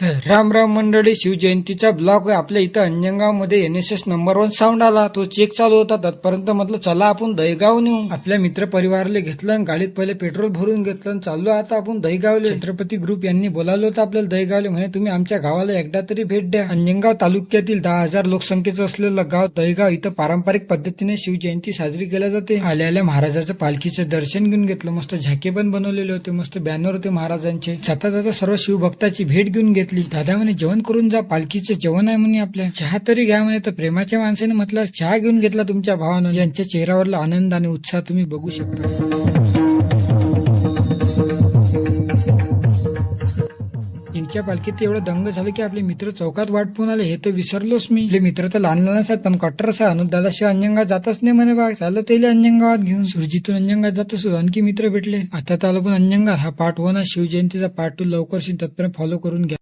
तर राम राम मंडळी शिवजयंतीचा ब्लॉग आपल्या इथं अंजनगावमध्ये N S S number one sound आला. तो चेक चालू होता. तत्पर्यंत म्हटलं चला आपण दहीगाव नेऊ आपल्या मित्र परिवाराला घेतलं आणि गाडीत पहिले पेट्रोल भरून घेतलं आणि चाललो. आता आपण दहीगावले. छत्रपती ग्रुप यांनी बोलावलं होतं आपल्याला दहीगावले. म्हणे तुम्ही आमच्या गावाला एकदा तरी भेट द्या. अंजनगाव तालुक्यातील दहा हजार लोकसंख्येचं असलेलं गाव दहीगाव इथं पारंपरिक पद्धतीने शिवजयंती साजरी केल्या जाते. आल्या आल्या महाराजाचं पालखीचं दर्शन घेऊन घेतलं. मस्त झाके पण बनवलेले होते. मस्त बॅनर होते महाराजांचे. जाता जाता सर्व शिवभक्ताची भेट घेऊन घेतली. दादा म्हणे जेवण करून जा पालखीचं जेवण आहे म्हणे आपल्या चहा तरी घ्या म्हणे तर प्रेमाच्या माणसाने म्हटलं चहा घेऊन घेतला तुमच्या भावानं. यांच्या चेहऱ्यावरला आनंद आणि उत्साह तुम्ही बघू शकता. यांच्या पालखीत एवढं दंग झालं की आपले मित्र चौकात वाट पाहून आले. हे तर विसरलोच मी. आपले मित्र तर लहान लहान आहेत पण कट्टरच आहे अनुप दादाशिवाय अंजनगाव जातच नाही म्हणे बा चालत येईल अंजंगावात घेऊन. सुरजीतून अंजंगात जात असतो आणखी मित्र भेटले. आता तर आलो पण अंजनगाव हा पार्ट वन शिवजयंतीचा पार्ट टू लवकर तत्पर्यंत फॉलो करून घ्या.